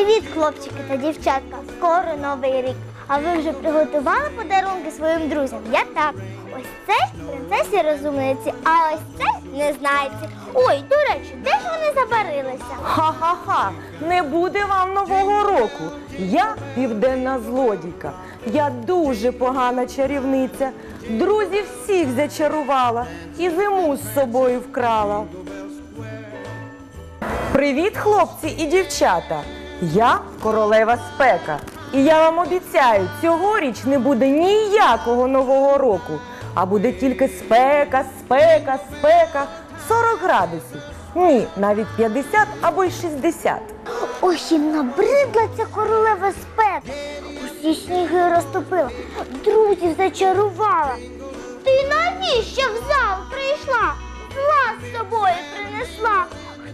Привіт, хлопчики та дівчатка! Скоро новий рік. А ви вже приготували подарунки своїм друзям? Я так. Ось це принцесі розумниці, а ось це незнайці. Ой, до речі, де ж вони забарилися? Ха-ха-ха, не буде вам нового року. Я південна злодійка. Я дуже погана чарівниця. Друзів всіх зачарувала і зиму з собою вкрала. Привіт, хлопці і дівчата! Я королева спека. І я вам обіцяю, цьогоріч не буде ніякого нового року, а буде тільки спека, спека, спека 40 градусів. Ні, навіть 50 або й 60. Ой, їм набридла ця королева спека. Усі сніги розтопила, друзів зачарувала. Ти навіщо в зал прийшла? Зла з собою принесла.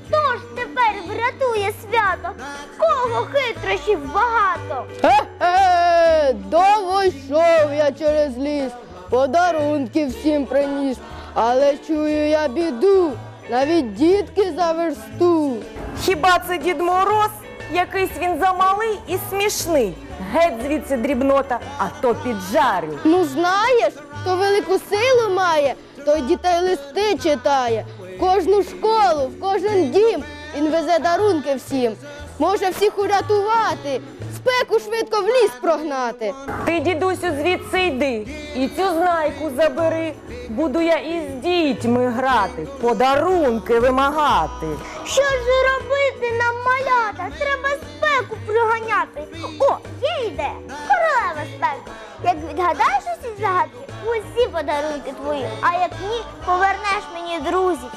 Хто ж тепер врятує свято? Кого хитрощів багато? Хе-хе, довго йшов я через ліс, подарунки всім приніс, але чую я біду, навіть дітки за версту. Хіба це Дід Мороз? Якийсь він замалий і смішний. Геть звідси дрібнота, а то піджарю. Ну знаєш, хто велику силу має, той дітей листи читає. В кожну школу, в кожен дім він везе дарунки всім. Може всіх урятувати, спеку швидко в ліс прогнати. Ти, дідусю, звідси йди і цю знайку забери. Буду я із дітьми грати, подарунки вимагати. Що ж робити нам малята? Треба спеку приганяти. О, є ідея. Королева спека. Як відгадаєш усі загадки, усі подарунки твої. А як ні, повернеш друзів.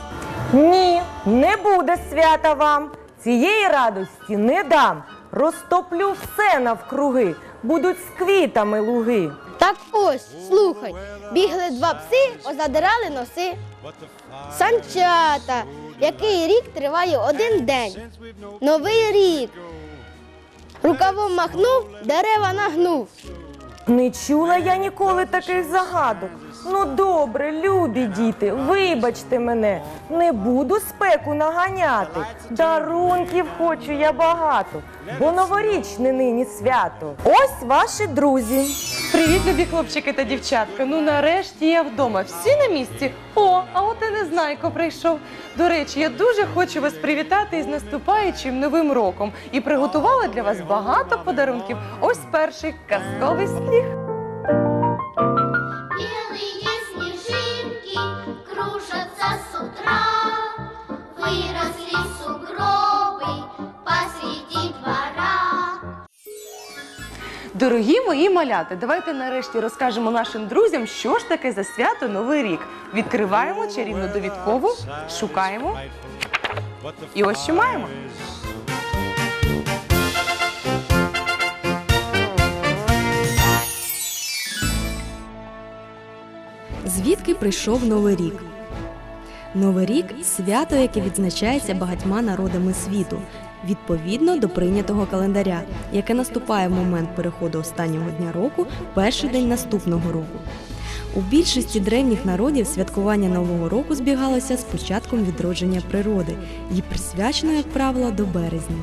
Ні, не буде свята вам. Цієї радості не дам. Розтоплю все навкруги, будуть з квітами луги. Так ось, слухай, бігли два пси, позадирали носи. Санчата, який рік триває один день. Новий рік. Рукавом махнув, дерева нагнув. Не чула я ніколи таких загадок. Ну добре, любі діти, вибачте мене, не буду спеку наганяти. Дарунків хочу я багато, бо новорічне нині свято. Ось ваші друзі. Привіт, любі хлопчики та дівчатка. Ну нарешті я вдома. Всі на місці. О, а от і незнайко прийшов. До речі, я дуже хочу вас привітати із наступаючим новим роком і приготувала для вас багато подарунків. Ось перший казковий сніг. Дорогі мої маляти, давайте нарешті розкажемо нашим друзям, що ж таке за свято Новий рік. Відкриваємо чарівну довідкову, шукаємо. І ось що маємо. Звідки прийшов Новий рік? Новий рік свято, яке відзначається багатьма народами світу, відповідно до прийнятого календаря, яке наступає в момент переходу останнього дня року, перший день наступного року. У більшості древніх народів святкування Нового року збігалося з початком відродження природи і присвячено, як правило, до березня.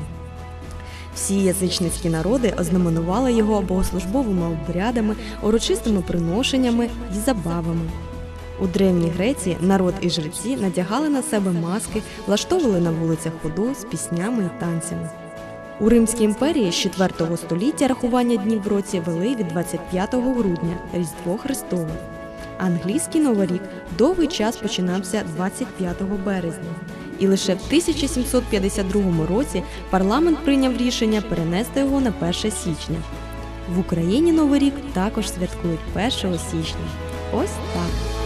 Всі язичницькі народи ознаменували його богослужбовими обрядами, урочистими приношеннями і забавами. У Древній Греції народ і жреці надягали на себе маски, влаштовували на вулицях ходу з піснями і танцями. У Римській імперії з 4 століття рахування днів в році вели від 25 грудня Різдво Христове. Англійський Новий рік довгий час починався 25 березня. І лише в 1752 році парламент прийняв рішення перенести його на 1 січня. В Україні Новий рік також святкують 1 січня. Ось так.